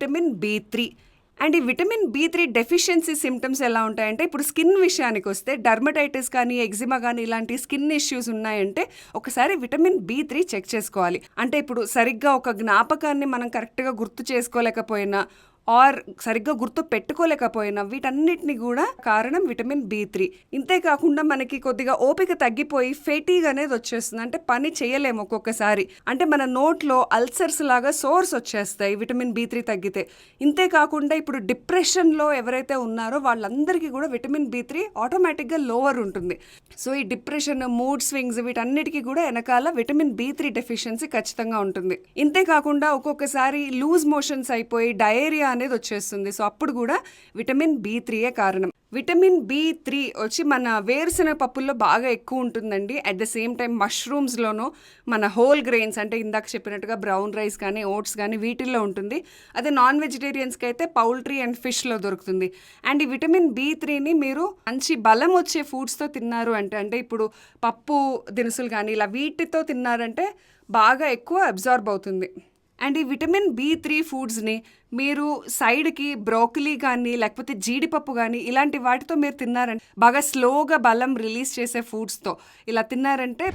Vitamin B three and ఈ vitamin B three deficiency symptoms ఎలా ఉంటాయంటే ఇప్పుడు స్కిన్ విషయానికి వస్తే డర్మటైటిస్ కానీ ఎగ్జిమా కానీ ఇలాంటి స్కిన్ ఇష్యూస్ ఉన్నాయంటే ఒకసారి విటమిన్ బి త్రీ చెక్ చేసుకోవాలి. అంటే ఇప్పుడు సరిగ్గా ఒక జ్ఞాపకాన్ని మనం కరెక్ట్గా గుర్తు చేసుకోలేకపోయినా ఆర్ సరిగ్గా గుర్తు పెట్టుకోలేకపోయినా వీటన్నిటిని కూడా కారణం విటమిన్ బి త్రీ. ఇంతే కాకుండా మనకి కొద్దిగా ఓపిక తగ్గిపోయి ఫెటీగ్ అనేది వచ్చేస్తుంది. అంటే పని చేయలేము ఒక్కొక్కసారి. అంటే మన నోట్లో అల్సర్స్ లాగా సోర్స్ వచ్చేస్తాయి విటమిన్ బి త్రీ తగ్గితే. ఇంతే కాకుండా ఇప్పుడు డిప్రెషన్లో ఎవరైతే ఉన్నారో వాళ్ళందరికీ కూడా విటమిన్ బి త్రీ ఆటోమేటిక్గా లోవర్ ఉంటుంది. సో ఈ డిప్రెషన్ మూడ్ స్వింగ్స్ వీటన్నిటికీ కూడా వెనకాల విటమిన్ బి త్రీ డెఫిషియన్సీ ఖచ్చితంగా ఉంటుంది. ఇంతే కాకుండా ఒక్కొక్కసారి లూజ్ మోషన్స్ అయిపోయి డయేరియా అనేది వచ్చేస్తుంది. సో అప్పుడు కూడా విటమిన్ బి త్రీయే కారణం. విటమిన్ బి త్రీ వచ్చి మన వేరుశనగ పప్పుల్లో బాగా ఎక్కువ ఉంటుందండి. అట్ ద సేమ్ టైం మష్రూమ్స్లోనూ మన హోల్ గ్రెయిన్స్ అంటే ఇందాక చెప్పినట్టుగా బ్రౌన్ రైస్ కానీ ఓట్స్ కానీ వీటిల్లో ఉంటుంది. అదే నాన్ వెజిటేరియన్స్కి అయితే పౌల్ట్రీ అండ్ ఫిష్లో దొరుకుతుంది. అండ్ ఈ విటమిన్ బి త్రీని మీరు మంచి బలం వచ్చే ఫుడ్స్తో తిన్నారు అంటే అంటే ఇప్పుడు పప్పు దినుసులు కానీ ఇలా వీటితో తిన్నారంటే బాగా ఎక్కువ అబ్జార్బ్ అవుతుంది. అండ్ ఈ విటమిన్ బి త్రీ ఫుడ్స్ని మీరు సైడ్కి బ్రోకలీ కానీ లేకపోతే జీడిపప్పు కానీ ఇలాంటి వాటితో మీరు తిన్నారంటే బాగా స్లోగా బలం రిలీజ్ చేసే ఫుడ్స్తో ఇలా తిన్నారంటే